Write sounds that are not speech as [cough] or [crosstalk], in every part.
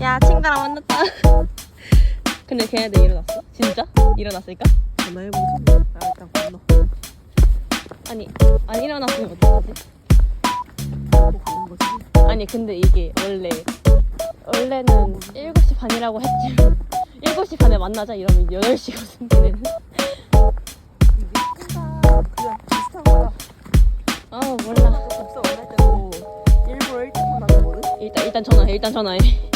야 친구랑 만났다 [laughs] 근데 걔네들 일어났어? 진짜? 일어났으니까? 전화해보지. 아, 일단 건너. 아니 안 일어났으면 어떡하지? 뭐 가는 거지. 아니 근데 이게 원래 원래는 7시 반이라고 했지 [laughs] 7시 반에 만나자 이러면 8시거든 걔네는 일단 일단 전화해 일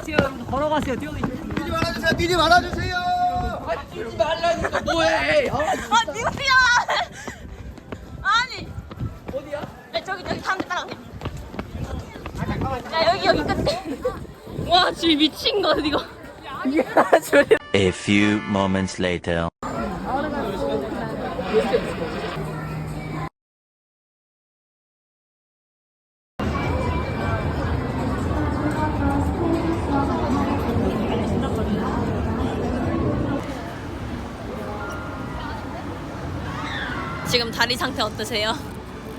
같이 여러분 걸어가세요. 뛰어. 뛰지 말아주세요. 뛰지 말아주세요. 아 뉴스야 아니 어디야? 야 저기 저기 사람들 따라가세요 야 여기 여기 끝에 와 지금 미친 거 이거 A few moments later. 지금 다리 상태 어떠세요?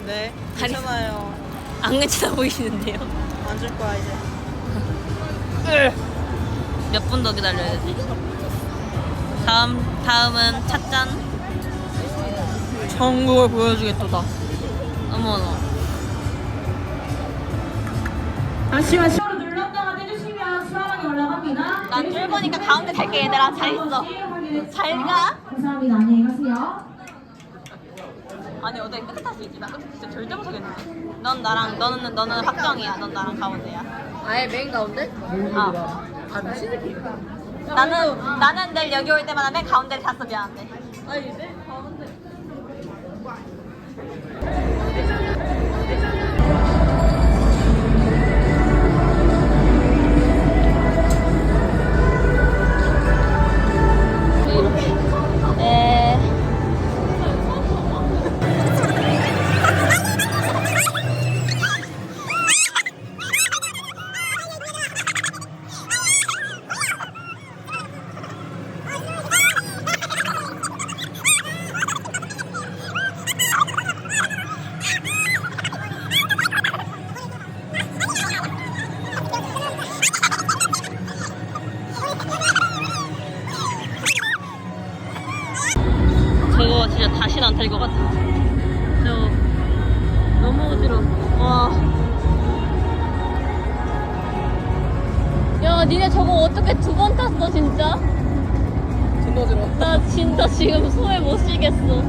네. 다리- 괜찮아요. 안 괜찮아 보이시는데요 안줄 거야 이제. [laughs] 몇 분 더 기다려야 되지? 다음 다음은 찻잔 전국을 보여주겠도다. 어머나 다시만 시험을 눌렀다가 떼주시면 수화방에 올라갑니다. 난 뚫보니까 가운데 갈게 얘들아 잘 있어 잘 가. 감사합니다. 안녕히 가세요. 아니 탈수 있지 나 끝에 진짜 절대 못 서겠는데 넌 나랑 너는 너는 확정이야 넌 나랑 가운데야 아예 메인 가운데? 아 아 미친 새끼. 나는 나는 늘 여기 올 때마다 맨 가운데를 탔어 미안한데 아 이제 가운데. 진짜 다시는 안 탈 것 같아. 저거 너무 어지러워. 와. 야, 니네 저거 어떻게 두 번 탔어, 진짜? 진도 들어. 나 진짜 지금 소에 못 쉬겠어.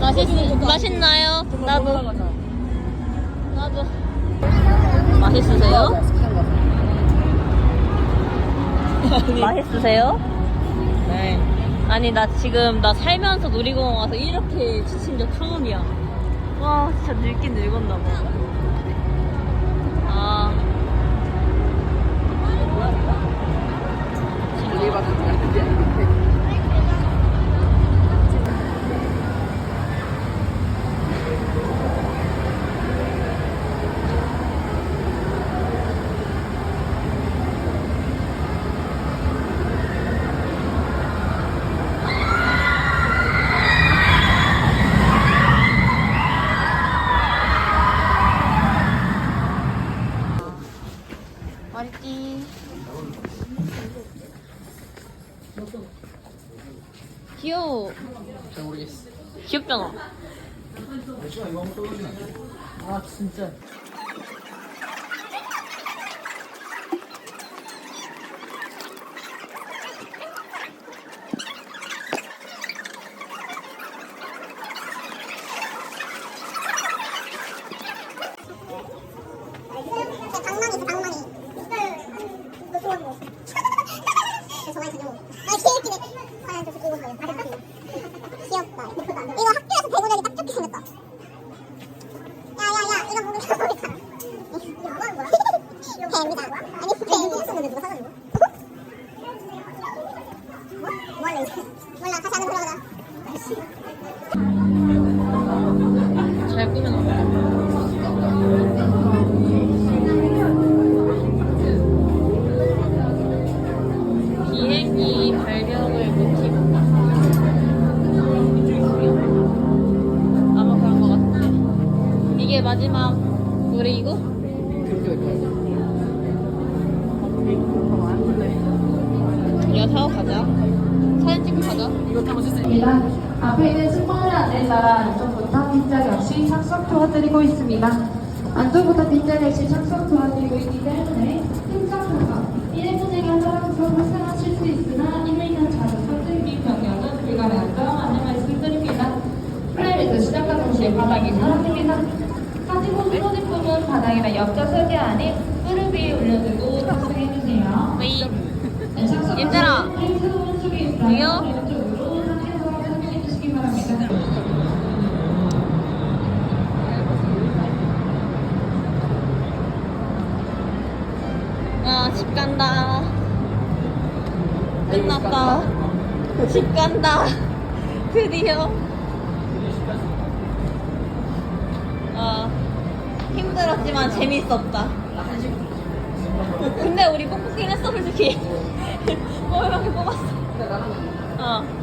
맛있, 맛있나요? 나도. 나도. 맛있으세요? 맛있으세요? 네. 아니 나 지금 나 살면서 놀이공원 와서 이렇게 지친 적 처음이야. 와 진짜 늙긴 늙었나 봐. 아 귀여워. 잘 모르겠어. 귀엽잖아. 아 진짜. 잘 꾸며놨어. 마지막 노래이고? 앞에 있는 승무원 안내자라 안쪽부터 뒷자리 없이 착석 도와드리고 있습니다. 안쪽부터 뒷자리 없이 착석 도와드리고 있기 때문에 승차표가 1분에게 한 사람에서 발생하실 수 있으나 1m 차로 설득기 변경은 불가능하다고 안내 말씀드립니다. 플라이트 시작과 동시에 바닥이 사라집니다. 가지고 수로제품은 바닥이나 옆좌 설계 아닌 무릎 위에 올려두고 탑승해주세요. 웨이. 네, 착석 얘들아. 플레 아, 집 간다. 끝났다. 집 간다. [laughs] 드디어. 아, 힘들었지만 재밌었다. 근데 우리 뽑긴 했어, 솔직히. [laughs] 뽑을만큼 뽑았어. 어.